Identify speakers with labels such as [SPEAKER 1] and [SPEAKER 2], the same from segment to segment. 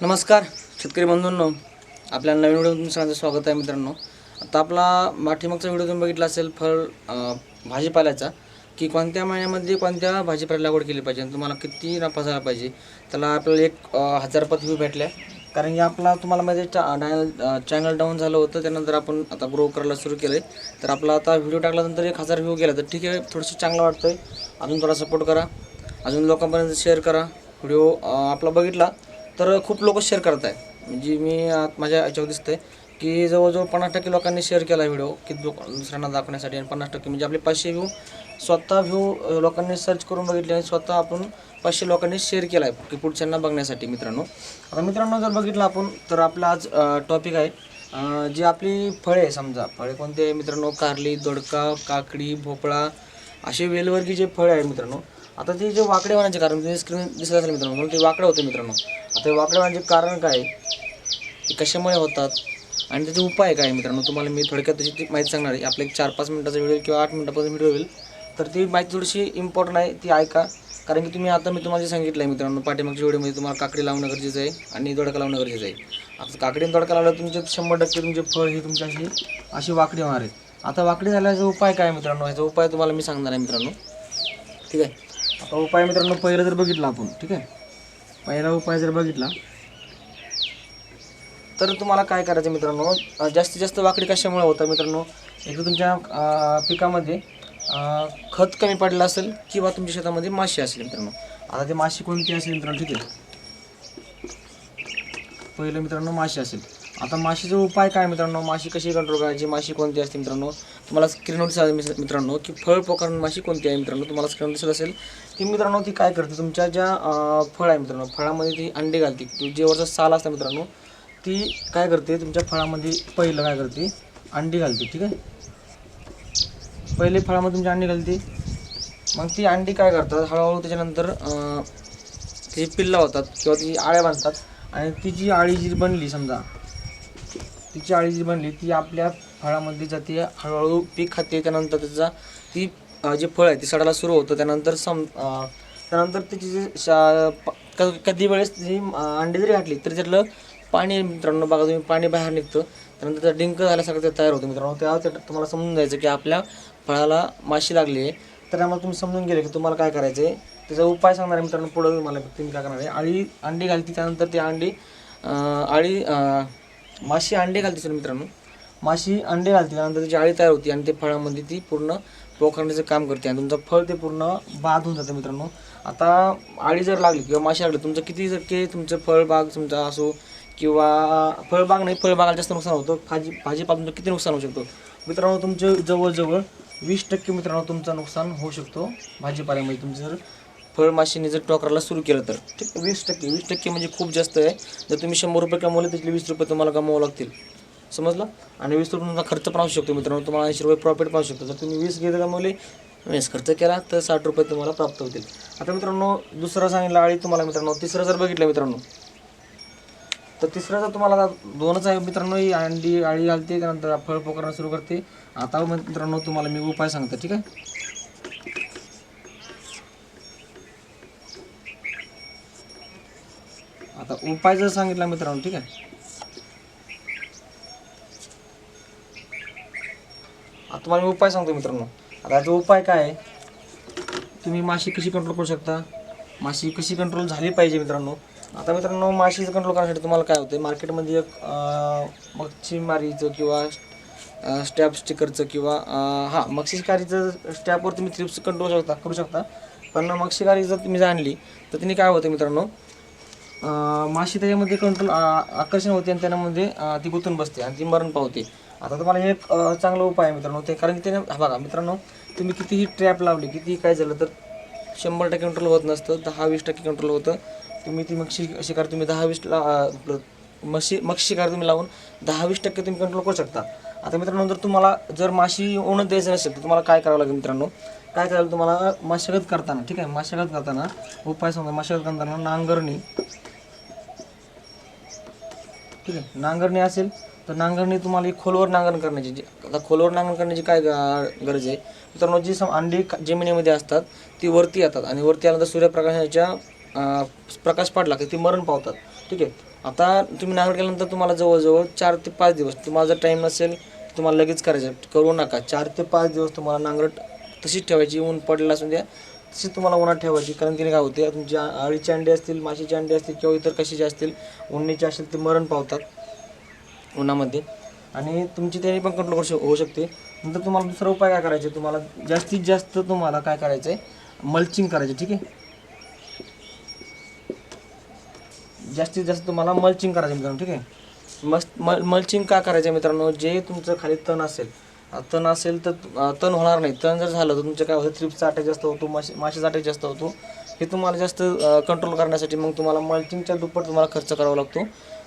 [SPEAKER 1] नमस्कार शेतकरी बंधूंनो. आपल्या नवीन व्हिडिओ सगळ्यांचं स्वागत आहे मित्रांनो. आता आपला पाठीमागचा व्हिडिओ तुम्ही बघितला असेल फळ भाजीपाल्याचा की कोणत्या महिन्यामध्ये कोणत्या भाजीपाला लागवड केली पाहिजे आणि तुम्हाला किती नफा झाला पाहिजे त्याला आपल्याला एक हजार पत व्ह्यू भेटल्या. कारण की आपला तुम्हाला माहिती चॅनल चॅनल डाऊन झालं होतं त्यानंतर आपण आता ग्रो करायला सुरू केलं आहे तर आपला आता व्हिडिओ टाकल्यानंतर एक हजार व्ह्यू गेला तर ठीक आहे थोडंसं चांगलं वाटतं आहे अजून थोडा सपोर्ट करा. अजून लोकांपर्यंत शेअर करा. व्हिडिओ आपला बघितला. तर खूप लोक शेअर करत आहे म्हणजे मी आत- माझ्या याच्यावर दिसतंय की जवळजवळ पन्नास टक्के लोकांनी शेअर केला व्हिडिओ की लोक दुसऱ्यांना दाखवण्यासाठी आणि पन्नास टक्के. म्हणजे आपले पाचशे व्ह्यू स्वतः व्ह्यू लोकांनी सर्च करून बघितले आणि स्वतः आपण पाचशे लोकांनी शेअर केला आहे की पुढच्यांना बघण्यासाठी मित्रांनो. आता मित्रांनो जर बघितलं आपण तर आपला आज टॉपिक आहे जी आपली फळे आहे समजा. फळे कोणते आहे मित्रांनो? कारली दोडका काकडी भोपळा असे वेलवर्गी जे फळे आहे मित्रांनो. आता ते जे वाकडे होण्याचे कारण स्क्रीन दिसलं असेल मित्रांनो. म्हणून ते वाकडे होते मित्रांनो. तर वाकडे होण्याचे कारण काय? ते कशामुळे होतात? आणि त्याचे उपाय काय मित्रांनो? तुम्हाला मी थोडक्यात त्याची ती माहिती सांगणार आहे. आपला एक चार पाच मिनिटाचा व्हिडिओ किंवा आठ मिनिटापर्यंत व्हिडिओ होईल. तर ती माहिती थोडीशी इम्पॉर्टंट आहे ती ऐका. कारण की तुम्ही आता मी तुम्हाला जे सांगितलं आहे मित्रांनो पाठीमागच्या व्हिडिओमध्ये तुम्हाला काकडी लावणं गरजेचं आहे आणि दोडका लावणं गरजेचं आहे. आता काकडी दडका दोडका लावलं तुमचे शंभर टक्के तुमचे फळ हे तुमच्या अशी अशी वाकडी होणार आहेत आता वाकडी झाल्याचा उपाय काय मित्रांनो? ह्याचा उपाय तुम्हाला मी सांगणार आहे मित्रांनो. ठीक आहे? आता उपाय मित्रांनो पहिलं जर बघितलं आपण ठीक आहे? पहिला उपाय जर बघितला तर तुम्हाला काय करायचं मित्रांनो? जास्तीत जास्त वाकडी कशामुळे होतं मित्रांनो? एक तर तुमच्या पिकामध्ये खत कमी पडलं असेल किंवा तुमच्या शेतामध्ये माशी असेल मित्रांनो. आता ते माशी कोणती असेल मित्रांनो? ठीक आहे. पहिलं मित्रांनो माशी असेल. आता माशीचा उपाय काय मित्रांनो? माशी कशी कंट्रोल करायची? माशी कोणती असते मित्रांनो? तुम्हाला स्क्रीनवर दिसत मित्रांनो की फळ पोखरण माशी कोणती आहे मित्रांनो? तुम्हाला स्क्रीनवर दिसत असेल ती मित्रांनो ती काय करते? तुमच्या ज्या फळ आहे मित्रांनो फळामध्ये ती अंडे घालते. ती जे वरचा साल असतं मित्रांनो ती काय करते? तुमच्या फळामध्ये पहिलं काय करते? अंडी घालते ठीक आहे? पहिले फळामध्ये तुमची अंडी घालते. मग ती अंडी काय करतात? हळूहळू त्याच्यानंतर अं, त्याची पिल्ला होतात किंवा ती आळ्या बांधतात. आणि ती जी आळी जी बनली समजा तिची आळी जी बनली ती आपल्या फळामध्ये जाते हळूहळू पीक खाते. त्यानंतर त्याचा ती जे फळ आहे ते सडायला सुरू होतं. त्यानंतर सम त्यानंतर त्याची जे शा- प- क- कधी वेळेस जी अंडी जरी घातली तरी त्यातलं पाणी मित्रांनो. बघा तुम्ही पाणी बाहेर निघतं. त्यानंतर त्याचा डिंक झाल्यासारखं ते तयार होतं मित्रांनो. तेव्हा ते तुम्हाला समजून जायचं की आपल्या फळाला माशी लागली आहे. तर त्यामुळे तुम्ही समजून गेले की तुम्हाला काय करायचं आहे. त्याचा उपाय सांगणार आहे मित्रांनो. पुढं तुम्हाला तुम्ही काय करणार आहे. अळी अंडी घालते. त्यानंतर ती अंडी अळी माशी अंडे घालते सर मित्रांनो. माशी अंडे घालते त्यानंतर त्याची आळी तयार होती आणि ते फळामध्ये ती पूर्ण पोखरण्याचं काम करते आणि तुमचं फळ ते पूर्ण बाद होऊन जातं मित्रांनो. आता आळी जर लागली किंवा माशी लागली तुमचं किती टक्के तुमचं फळबाग तुमचा असो किंवा फळबाग नाही फळबागाला जास्त नुकसान होतं भाजी भाजीपाला तुमचं किती नुकसान होऊ शकतो? मित्रांनो तुमचं जवळजवळ वीस टक्के मित्रांनो तुमचं नुकसान होऊ शकतो भाजीपाल्यामध्ये. तुमचं जर फळमाशीने जर टोकराला सुरू केलं तर? ठीक वीस टक्के. वीस टक्के म्हणजे खूप जास्त आहे. जर तुम्ही शंभर रुपये कमवले त्यातले वीस रुपये तुम्हाला कमवावं लागतील. समजलं? आणि वीस रुपये तुमचा खर्च पण असू शकतो मित्रांनो. तुम्हाला ऐंशी रुपये प्रॉफिट पण असू शकतो. जर तुम्ही वीस घेत कमवले वीस खर्च केला तर साठ रुपये तुम्हाला प्राप्त होतील. आता मित्रांनो दुसरं सांगितलं आळी तुम्हाला मित्रांनो. तिसरं जर बघितलं मित्रांनो तर तिसरं जर तुम्हाला दोनच आहे मित्रांनो ही अंडी आळी घालते त्यानंतर फळ पोकरणं सुरू करते. आता मित्रांनो तुम्हाला मी उपाय सांगतो ठीक आहे? आता उपाय जर सांगितला मित्रांनो ठीक आहे. आता तुम्हाला मी उपाय सांगतो मित्रांनो. आता याचा उपाय काय आहे? तुम्ही माशी कशी कंट्रोल करू शकता? माशी कशी कंट्रोल झाली पाहिजे मित्रांनो? आता मित्रांनो माशीचं कंट्रोल करण्यासाठी तुम्हाला काय होतं मार्केटमध्ये एक मच्छीमारीचं किंवा स्टॅप स्टिकरचं किंवा हां मक्षीकारीचं स्टॅपवर तुम्ही थ्रिप्स कंट्रोल शकता करू शकता. पण मक्षीकारी जर तुम्ही जाणली तर तिने काय होतं मित्रांनो? माशी त्याच्यामध्ये कंट्रोल आकर्षण होते आणि त्यामध्ये म्हणजे, ती गुंतून बसते आणि ती मरण पावते. आता तुम्हाला हे एक चांगला उपाय आहे मित्रांनो ते कारण की त्याने बघा मित्रांनो तुम्ही कितीही ट्रॅप लावली कितीही काय झालं तर शंभर टक्के कंट्रोल होत नसतं दहा वीस टक्के कंट्रोल होतं. तुम्ही ती मक्षी शिकार तुम्ही दहा वीस ला आपलं मशी मक्षी शिकार तुम्ही लावून दहा वीस टक्के तुम्ही कंट्रोल करू शकता. आता मित्रांनो जर तुम्हाला जर माशी ओणत द्यायचं नसेल तर तुम्हाला काय करावं लागेल मित्रांनो? काय करायला तुम्हाला मशागत करताना ठीक आहे मशागत करताना उपाय सांगतो मशागत करताना नांगरणी. ठीक आहे नांगरणी असेल तर नांगरणी तुम्हाला खोलवर नांगरण करण्याची जी आता खोलवर नांगरण करण्याची काय गरज आहे? मित्रांनो जी सम अंडी जमिनीमध्ये असतात ती वरती येतात आणि वरती आल्यानंतर सूर्यप्रकाशाच्या प्रकाश पाडला की ती मरण पावतात. ठीक आहे आता तुम्ही नांगर केल्यानंतर तुम्हाला जवळजवळ चार ते पाच दिवस तुम्हाला जर टाईम नसेल तुम्हाला लगेच करायचं आहे. करू नका चार ते पाच दिवस तुम्हाला नांगरट तशीच ठेवायची ऊन पडलं असून द्या. तशीच तुम्हाला उन्हात ठेवायची कारण तिने काय होते तुमच्या अळीचे अंडे असतील माशीचे अंडे असतील किंवा इतर कशाचे असतील उन्हाचे असतील ते मरण पावतात उन्हामध्ये. आणि तुमची त्याने पण कंट्रोल करू होऊ शकते. नंतर तुम्हाला दुसरा उपाय काय करायचे तुम्हाला जास्तीत जास्त तुम्हाला काय करायचं आहे मल्चिंग करायचे ठीक आहे? जास्तीत जास्त तुम्हाला मल्चिंग करायचं मित्रांनो ठीक आहे? मस्त मल मल्चिंग का करायचं मित्रांनो? जे तुमचं खाली तण असेल तण असेल तर तण होणार नाही. तण जर झालं तर तुमचं काय होतं थ्रिप्सचा अटॅक जास्त होतो माशी माशीचा अटॅक जास्त होतो. हे तुम्हाला जास्त कंट्रोल करण्यासाठी मग तुम्हाला मल्चिंगच्या दुप्पट तुम्हाला खर्च करावा लागतो.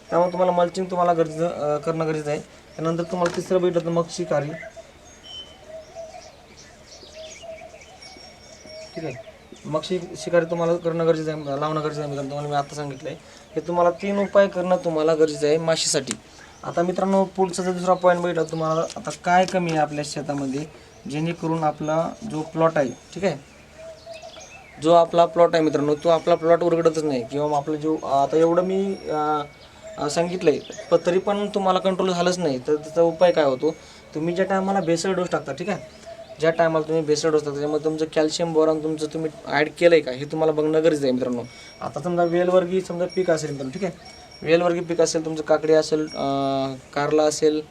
[SPEAKER 1] त्यामुळे तुम्हाला मल्चिंग तुम्हाला गरजेचं करणं गरजेचं आहे. त्यानंतर तुम्हाला तिसरं भेटलं तर मग शिकारी. ठीक आहे. मग शि शिकारी तुम्हाला करणं गरजेचं आहे लावणं गरजेचं आहे मित्रांनो. तुम्हाला मी आता सांगितलं आहे हे तुम्हाला तीन उपाय करणं तुम्हाला गरजेचं आहे माशीसाठी. आता मित्रांनो पुढचा जर दुसरा पॉईंट बघितला तुम्हाला आता काय कमी आहे आपल्या शेतामध्ये? जेणेकरून आपला जो प्लॉट आहे ठीक आहे? जो आपला प्लॉट आहे मित्रांनो तो आपला प्लॉट उरगडतच नाही. किंवा आपला आपलं जो आता एवढं मी सांगितलं आहे पण तरी पण तुम्हाला कंट्रोल झालंच नाही. तर त्याचा उपाय काय होतो? तुम्ही ज्या टायमाला बेसळ डोस टाकता ठीक आहे? ज्या टायमाला तुम्ही बेसळ डोस टाकता त्याच्यामध्ये तुमचं कॅल्शियम बोरॉन तुमचं तुम्ही ॲड केलं आहे का? हे तुम्हाला बघणं गरजेचं आहे मित्रांनो. आता समजा वेलवर्गी समजा पीक असेल मित्रांनो ठीक आहे? वेलवर्गीय पीक असेल तुमचं काकडी असेल कारला असेल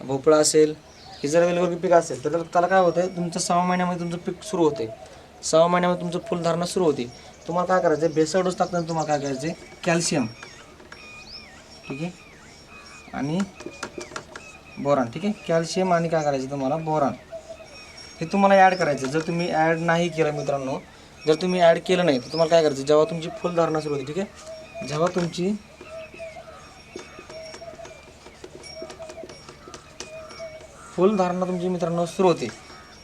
[SPEAKER 1] भोपळा असेल हे जर वेलवर्गीय पीक असेल तर त्याला काय होतं तुमचं सहा महिन्यामध्ये तुमचं पीक सुरू होते. सहा महिन्यामध्ये तुमचं फुलधारणा सुरू होते. तुम्हाला काय करायचं आहे बेसळ डोस टाकताना तुम्हाला काय करायचं आहे कॅल्शियम ठीक आहे? आणि बोरान ठीक आहे? कॅल्शियम आणि काय करायचं तुम्हाला बोरान. हे तुम्हाला ॲड करायचं जर तुम्ही ॲड नाही केलं मित्रांनो जर तुम्ही ॲड केलं नाही तर तुम्हाला काय करायचं जेव्हा तुमची फुलधारणा सुरू होते ठीक आहे? जेव्हा तुमची फुलधारणा तुमची मित्रांनो सुरू होते.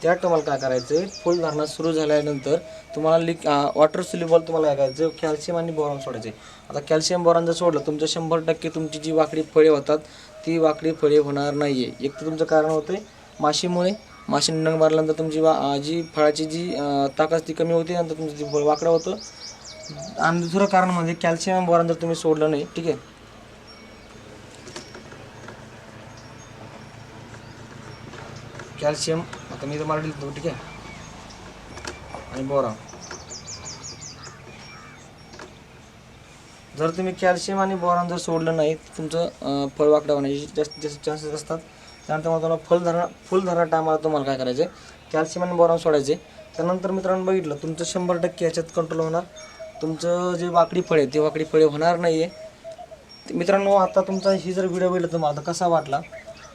[SPEAKER 1] त्या तुम्हाला काय करायचं? आहे फुलधारणा सुरू झाल्यानंतर तुम्हाला लिक वॉटर सुलिबॉल तुम्हाला काय करायचं? कॅल्शियम आणि बोरॉन सोडायचे. आता कॅल्शियम बोरॉन जर सोडलं तुमचं शंभर टक्के तुमची जी वाकडी फळे होतात ती वाकडी फळे होणार नाही आहे एक तर तुमचं कारण होतं आहे माशीमुळे. माशी नंग मारल्यानंतर तुमची वा जी फळाची जी ताकद ती कमी होते नंतर तुमचं जी फळ वाकडं होतं. आणि दुसरं कारण म्हणजे कॅल्शियम बोरॉन जर तुम्ही सोडलं नाही ठीक आहे? कॅल्शियम आता मी तुम्हाला लिहितो ठीक आहे आणि बोरा जर तुम्ही कॅल्शियम आणि बोरान जर सोडलं नाही तर तुमचं फळ वाकडं होण्याचे जास्त जास्त चान्सेस असतात. त्यानंतर मग तुम्हाला फलधारणा फुलधारणा टायमाला तुम्हाला काय करायचं कॅल्शियम आणि बोरान सोडायचे त्यानंतर मित्रांनो बघितलं तुमचं शंभर टक्के याच्यात कंट्रोल होणार. तुमचं जे वाकडी फळे आहे, ते वाकडी फळे होणार नाही आहे मित्रांनो आता तुमचा ही जर व्हिडिओ बघितला तुम्हाला आता कसा वाटला?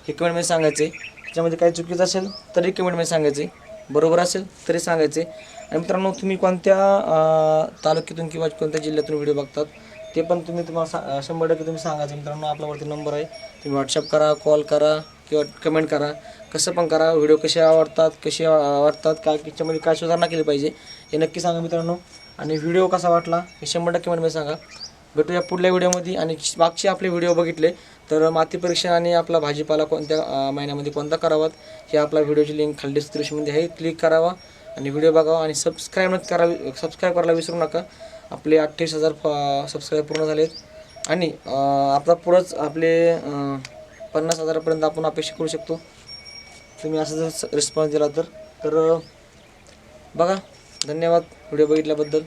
[SPEAKER 1] हे कमेंटमध्ये सांगायचे त्याच्यामध्ये काही चुकीचं असेल तरी कमेंटमध्ये सांगायचे बरोबर असेल तरी सांगायचे आणि मित्रांनो तुम्ही कोणत्या तालुक्यातून किंवा कोणत्या जिल्ह्यातून व्हिडिओ बघतात ते पण तुम्ही तुम्हाला सा शंभर टक्के तुम्ही सांगायचं. मित्रांनो आपल्यावरती नंबर आहे. तुम्ही व्हॉट्सअप करा कॉल करा किंवा कमेंट करा. कसं पण करा व्हिडिओ कसे आवडतात कसे आवडतात काय त्याच्यामध्ये काय सुधारणा केली पाहिजे हे नक्की सांगा मित्रांनो. आणि व्हिडिओ कसा वाटला हे शंभर टक्के कमेंटमध्ये सांगा. भेटूया पुढल्या व्हिडिओमध्ये. आणि मागचे आपले व्हिडिओ बघितले तर माती परीक्षण आणि आपला भाजीपाला कोणत्या महिन्यामध्ये कोणता करावा हे आपला व्हिडिओची लिंक खाली डिस्क्रिप्शनमध्ये आहे. क्लिक करावा आणि व्हिडिओ बघावा आणि सबस्क्राईब न करा सबस्क्राईब करायला विसरू नका. आपले अठ्ठावीस हजार फ सबस्क्राईब पूर्ण झालेत. आणि आपला पुढंच आपले पन्नास हजारापर्यंत आपण अपेक्षा करू शकतो. तुम्ही असं जर रिस्पॉन्स दिला तर तर बघा. धन्यवाद व्हिडिओ बघितल्याबद्दल.